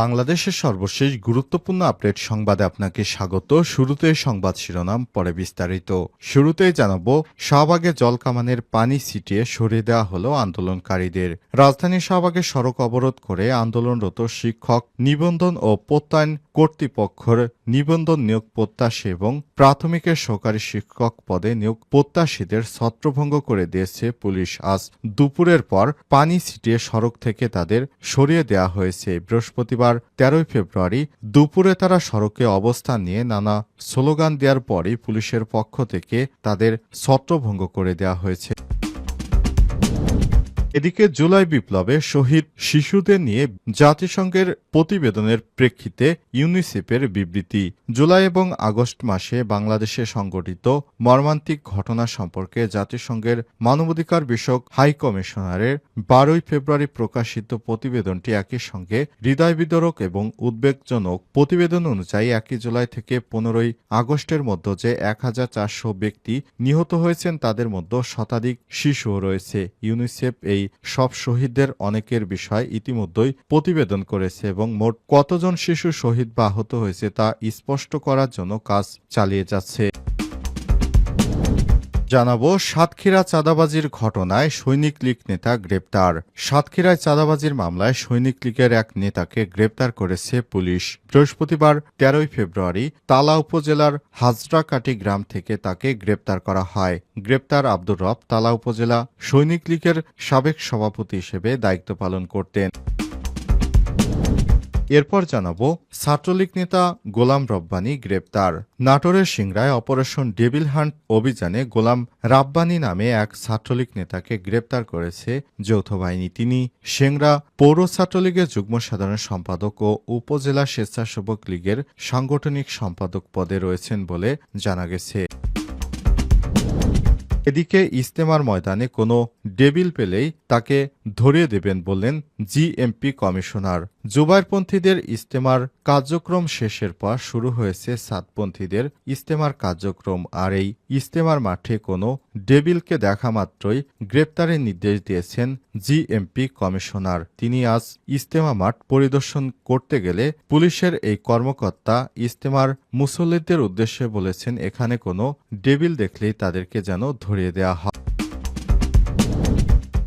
বাংলাদেশের সর্বশেষ গুরুত্বপূর্ণ আপডেট সংবাদে আপনাকে স্বাগত। শুরুতে সংবাদ শিরোনাম, পরে বিস্তারিত। শুরুতে জানাব, শাহবাগে জলকামানের পানি ছিটিয়ে সরিয়ে দেওয়া হলো আন্দোলনকারীদের। রাজধানী শাহবাগে সড়ক অবরোধ করে আন্দোলনরত শিক্ষক নিবন্ধন ও প্রত্যয়ন কর্তৃপক্ষের নিবন্ধন নিয়োগ প্রত্যাশী এবং প্রাথমিকের সহকারী শিক্ষক পদে নিয়োগ প্রত্যাশীদের ছত্রভঙ্গ করে দিয়েছে পুলিশ। আজ দুপুরের পর পানি ছিটিয়ে সড়ক থেকে তাদের সরিয়ে দেওয়া হয়েছে। বৃহস্পতিবার তেরোই ফেব্রুয়ারি দুপুরে তারা সড়কে অবস্থান নিয়ে নানা স্লোগান দেওয়ার পরই পুলিশের পক্ষ থেকে তাদের ছত্রভঙ্গ করে দেওয়া হয়েছে। এদিকে জুলাই বিপ্লবে শহীদ শিশুদের নিয়ে জাতিসংঘের প্রতিবেদনের প্রেক্ষিতে ইউনিসেফের বিবৃতি। জুলাই এবং আগস্ট মাসে বাংলাদেশে সংঘটিত মর্মান্তিক ঘটনা সম্পর্কে জাতিসংঘের মানবাধিকার বিষয়ক হাই কমিশনারের বারোই ফেব্রুয়ারি প্রকাশিত প্রতিবেদনটি একই সঙ্গে হৃদয় বিদরক এবং উদ্বেগজনক। প্রতিবেদন অনুযায়ী একই জুলাই থেকে পনেরোই আগস্টের মধ্যে যে এক হাজার চারশো ব্যক্তি নিহত হয়েছেন, তাদের মধ্যে শতাধিক শিশুও রয়েছে। ইউনিসেফ এই সব শহীদদের অনেকের বিষয় ইতিমধ্যেই প্রতিবেদন করেছে এবং মোট কতজন শিশু শহীদ বা আহত হয়েছে তা স্পষ্ট করার জন্য কাজ চালিয়ে যাচ্ছে। জানাব, সাতক্ষীরা চাঁদাবাজির ঘটনায় সৈনিক লীগ নেতা গ্রেপ্তার। সাতক্ষীরায় চাঁদাবাজির মামলায় সৈনিক লীগের এক নেতাকে গ্রেপ্তার করেছে পুলিশ। বৃহস্পতিবার তেরোই ফেব্রুয়ারি তালা উপজেলার হাজরাকাটি গ্রাম থেকে তাকে গ্রেপ্তার করা হয়। গ্রেপ্তার আব্দুর রব তালা উপজেলা সৈনিক লীগের সাবেক সভাপতি হিসেবে দায়িত্ব পালন করতেন। এরপর জানাব, ছাত্রলীগ নেতা গোলাম রব্বানী গ্রেপ্তার। নাটোরের সিংড়ায় অপারেশন ডেভিল হান্ট অভিযানে গোলাম রাব্বানী নামে এক ছাত্রলীগ নেতাকে গ্রেপ্তার করেছে যৌথ বাহিনী। তিনি সিংড়া পৌর ছাত্রলীগের যুগ্ম সাধারণ সম্পাদক ও উপজেলা স্বেচ্ছাসেবক লীগের সাংগঠনিক সম্পাদক পদে রয়েছেন বলে জানা গেছে। এদিকে ইস্তেমার ময়দানে কোনো ডেবিল পেলেই তাকে ধরিয়ে দেবেন বললেন জিএমপি কমিশনার। জুবাইরপন্থীদের ইস্তেমার কার্যক্রম শেষের পর শুরু হয়েছে সাতপন্থীদের ইস্তেমার কার্যক্রম, আর এই ইস্তেমার মাঠে কোনো ডেবিলকে দেখা মাত্রই গ্রেপ্তারের নির্দেশ দিয়েছেন জিএমপি কমিশনার। তিনি আজ ইস্তেমা মাঠ পরিদর্শন করতে গেলে পুলিশের এই কর্মকর্তা ইস্তেমার মুসল্লিদের উদ্দেশ্যে বলেছেন, এখানে কোনো ডেবিল দেখলেই তাদেরকে যেন ধরিয়ে দেওয়া হয়।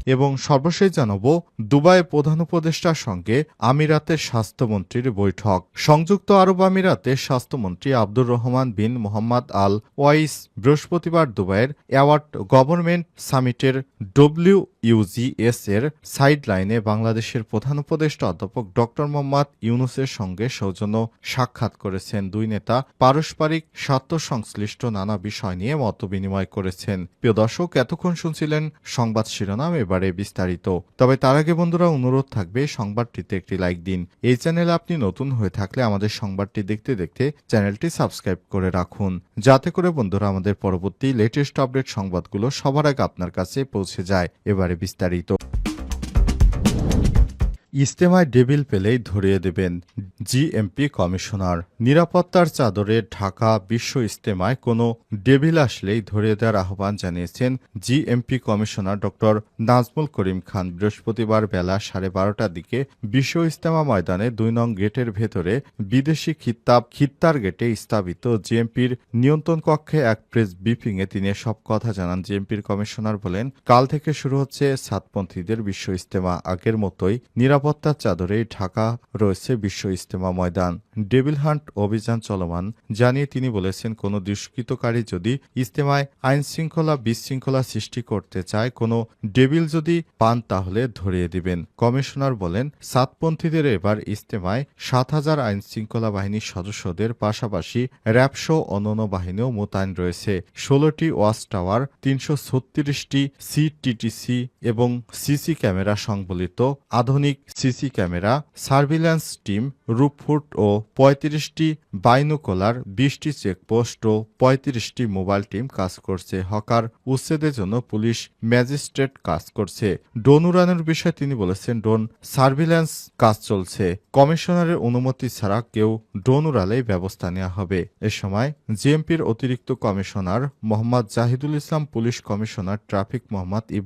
এবং সর্বশেষ জানাব, দুবাই প্রধান উপদেষ্টার সঙ্গে আমিরাতের স্বাস্থ্যমন্ত্রীর বৈঠক। সংযুক্ত আরব আমিরাতের স্বাস্থ্যমন্ত্রী Abdur Rahman bin Mohammed Al Owais বৃহস্পতিবার দুবাইয়ের অ্যাওয়ার্ড গভর্নমেন্ট সামিটের ডব্লিউ ইউজিএস এর সাইড লাইনে বাংলাদেশের প্রধান উপদেষ্টা অধ্যাপক ড মোহাম্মদ ইউনুসের সঙ্গে সৌজন্য সাক্ষাৎ করেছেন। দুই নেতা পারস্পরিক স্বার্থ সংশ্লিষ্ট নানা বিষয় নিয়ে মত বিনিময় করেছেন। প্রিয় দর্শক, এতক্ষণ শুনছিলেন সংবাদ শিরোনাম, এবারে বিস্তারিত। তবে তার আগে বন্ধুরা, অনুরোধ থাকবে সংবাদটিতে একটি লাইক দিন। এই চ্যানেলে আপনি নতুন হয়ে থাকলে আমাদের সংবাদটি দেখতে দেখতে চ্যানেলটি সাবস্ক্রাইব করে রাখুন। যাতে করে বন্ধুরা আমাদের পরবর্তী লেটেস্ট আপডেট সংবাদগুলো সবার আগে আপনার কাছে পৌঁছে যায়। এবারে বিস্তারিত ইস্তেমায় ডেবিল পেলেই ধরিয়ে দেবেন জিএমপি কমিশনার। নিরাপত্তার চাদরে ঢাকা বিশ্ব ইস্তেমায় কোনো ডেবিল আসলেই ধরিয়ে দেওয়ার আহ্বান জানিয়েছেন জিএমপি কমিশনার ড. নাজমুল করিম খান। বৃহস্পতিবার বেলা সাড়ে বারোটার দিকে বিশ্ব ইস্তেমা ময়দানে দুই নং গেটের ভেতরে বিদেশি খিত্তাব খিত্তার গেটে স্থাপিত জিএমপির নিয়ন্ত্রণ কক্ষে এক প্রেস ব্রিফিংয়ে তিনি সব কথা জানান। জিএমপির কমিশনার বলেন, কাল থেকে শুরু হচ্ছে সাতপন্থীদের বিশ্ব ইস্তেমা আগের মতোই নিরাপত্তার চাদরে ঢাকা রয়েছে বিশ্ব ইস্তেমা ময়দান। ডেভিল হান্ট অভিযান চলমান, জানিয়ে তিনি বলেছেন, কোনো দুষ্কৃতকারী যদি ইস্তেমায় আইন শৃঙ্খলা বিশৃঙ্খলা সৃষ্টি করতে চায়, কোনো ডেভিল যদি পান তাহলে ধরিয়ে দিবেন। কমিশনার বলেন, সাতপন্থীদের এবার ইস্তেমায় সাত হাজার আইন শৃঙ্খলা বাহিনীর সদস্যদের পাশাপাশি র্যাবসো অন্যান্য বাহিনীও মোতায়েন রয়েছে। ষোলোটি ওয়াচ টাওয়ার, তিনশো ছত্রিশটি সিটিটিসি এবং সিসি ক্যামেরা সংবলিত আধুনিক সিসি ক্যামেরা সার্ভিল্যান্স টিম রুপফুট ও পঁয়ত্রিশটি বাইনোকোলার, বিশটি চেকপোস্ট ও পঁয়ত্রিশটি মোবাইল টিম কাজ করছে। হকার উচ্ছেদের জন্য পুলিশ ম্যাজিস্ট্রেট কাজ করছে। ড্রোন উড়ানোর বিষয়ে তিনি বলেছেন, ড্রোন সার্ভিল্যান্স কাজ চলছে। কমিশনারের অনুমতি ছাড়া কেউ ড্রোন উড়ালেই ব্যবস্থা নেওয়া হবে। এ সময় জিএমপির অতিরিক্ত commissioner Mohammad Jahidul Islam, police commissioner traffic Mohammad ইব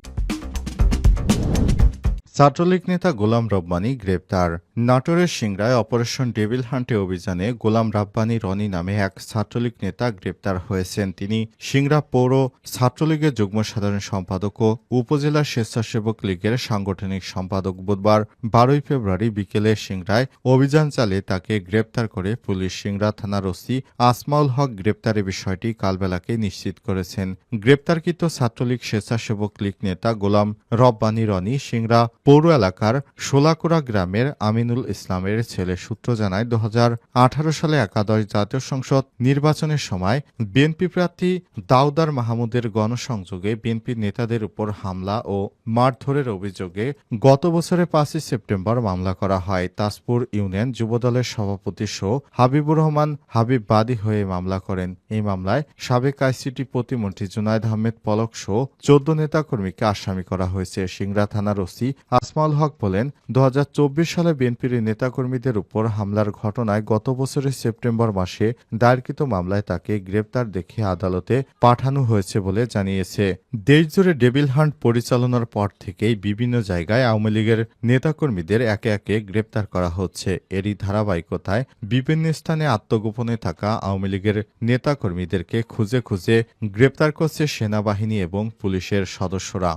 Chhatra League নেতা গোলাম রব্বানী গ্রেপ্তার। নাটোরের সিংড়ায় অপারেশন ডেভিল হান্টে অভিযানে গোলাম রাব্বানী রনি নামে এক ছাত্রলীগ নেতা গ্রেপ্তার হয়েছেন। তিনি সিংড়া পৌর ছাত্রলীগের যুগ্ম সাধারণ সম্পাদক ও উপজেলা স্বেচ্ছাসেবক লীগের সাংগঠনিক সম্পাদক। বুধবার বারোই ফেব্রুয়ারি বিকেলে সিংড়ায় অভিযান চালিয়ে তাকে গ্রেপ্তার করে পুলিশ সিংড়া থানার ওসি আসমাউল হক গ্রেপ্তারের বিষয়টি কালবেলাকে নিশ্চিত করেছেন। গ্রেপ্তারকৃত ছাত্রলীগ স্বেচ্ছাসেবক লীগ নেতা গোলাম রব্বানী রনি সিংড়া পৌর এলাকার শোলাকুড়া গ্রামের আমিনুল ইসলামের ছেলে সূত্র জানায় দু হাজার আঠারো সালে একাদশ জাতীয় সংসদ নির্বাচনের সময় বিএনপি প্রার্থী দাউদার মাহমুদের গণসংযোগে বিএনপি নেতাদের উপর হামলা ও মারধরের অভিযোগে গত বছরের পাঁচই সেপ্টেম্বর মামলা করা হয়। তাজপুর ইউনিয়ন যুবদলের সভাপতি সহ হাবিবুর রহমান হাবিব বাদী হয়ে মামলা করেন। এই মামলায় সাবেক আইসিটি প্রতিমন্ত্রী জুনায়দ আহমেদ পলক সহ চোদ্দ নেতাকর্মীকে আসামি করা হয়েছে। সিংড়া থানার ওসি আসমাউল হক বলেন দু হাজার চব্বিশ সালে বিএনপির নেতাকর্মীদের উপর হামলার ঘটনায় গত বছরের সেপ্টেম্বর মাসে দায়েরকৃত মামলায় তাকে গ্রেপ্তার দেখে আদালতে পাঠানো হয়েছে বলে জানিয়েছে। দেশজুড়ে ডেভিল হান্ট পরিচালনার পর থেকেই বিভিন্ন জায়গায় আওয়ামী লীগের নেতাকর্মীদের একে একে গ্রেপ্তার করা হচ্ছে। এরই ধারাবাহিকতায় বিভিন্ন স্থানে আত্মগোপনে থাকা আওয়ামী লীগের নেতাকর্মীদেরকে খুঁজে খুঁজে গ্রেপ্তার করছে সেনাবাহিনী এবং পুলিশের সদস্যরা।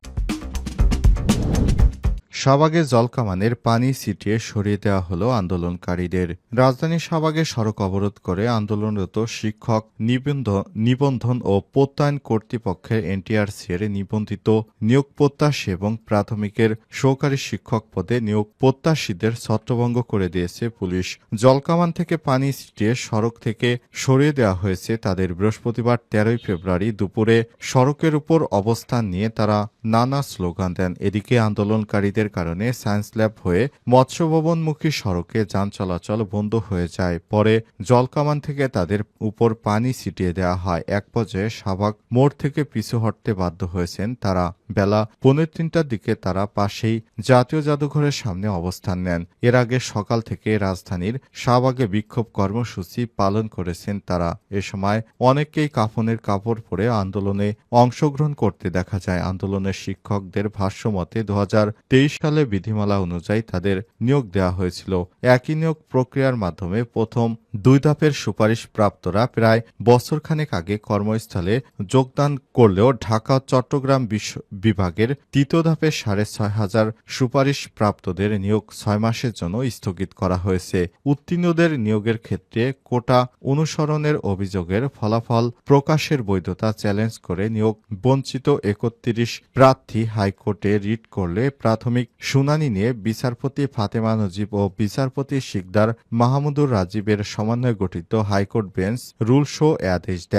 শাহবাগে জলকামানের পানি ছিটিয়ে সরিয়ে দেওয়া হলো আন্দোলনকারীদের। রাজধানী শাহবাগে সড়ক অবরোধ করে আন্দোলনরত শিক্ষক নিবন্ধ- নিবন্ধন ও প্রত্যয়ন কর্তৃপক্ষের এনটিআরসি এর নিবন্ধিত নিয়োগ প্রত্যাশী এবং প্রাথমিকের সহকারী শিক্ষক পদে নিয়োগ প্রত্যাশীদের ছত্রভঙ্গ করে দিয়েছে পুলিশ। জলকামান থেকে পানি ছিটিয়ে সড়ক থেকে সরিয়ে দেওয়া হয়েছে তাদের বৃহস্পতিবার তেরোই ফেব্রুয়ারি দুপুরে। সড়কের উপর অবস্থান নিয়ে তারা নানা স্লোগান দেন। এদিকে আন্দোলনকারীদের কারণে সায়েন্স ল্যাব হয়ে মৎস্য ভবনমুখী সড়কে যান চলাচল বন্ধ হয়ে যায়। পরে জলকামান থেকে তাদের উপর পানি ছিটিয়ে দেওয়া হয়। এক পর্যায়ে শাহবাগ মোড় থেকে পিছু হটতে বাধ্য হয়েছেন তারা। বেলা পৌনে তিনটার দিকে তারা পাশেই জাতীয় জাদুঘরের সামনে অবস্থান নেন। এর আগে সকাল থেকে রাজধানীর শাহবাগে বিক্ষোভ কর্মসূচি পালন করেছেন তারা। এ সময় অনেককেই কাফনের কাপড় পরে আন্দোলনে অংশগ্রহণ করতে দেখা যায়। আন্দোলনের শিক্ষকদের ভাষ্যমতে, দু হাজার তেইশ সালে বিধিমালা অনুযায়ী তাদের নিয়োগ দেওয়া হয়েছিল। একই নিয়োগ প্রক্রিয়ার মাধ্যমে প্রথম দুই ধাপের সুপারিশ প্রাপ্তরা প্রায় বছরখানেক আগে কর্মস্থলে যোগদান করলেও ঢাকা, চট্টগ্রাম বিভাগের তৃতীয় ধাপে সাড়ে ছয় হাজার সুপারিশ প্রাপ্তদের নিয়োগ ছয় মাসের জন্য স্থগিত করা হয়েছে। উত্তীর্ণদের নিয়োগের ক্ষেত্রে কোটা অনুসরণের অভিযোগের ফলাফল প্রকাশের বৈধতা চ্যালেঞ্জ করে নিয়োগ বঞ্চিত একত্রিশ প্রার্থী হাইকোর্টে রিট করলে প্রাথমিক শুনানি নিয়ে বিচারপতি ফাতেমা নজিব ও বিচারপতি শিকদার মাহমুদুর রাজীবের সমন্বয়ে গঠিত high court bench rule show এ আদেশ দেয়।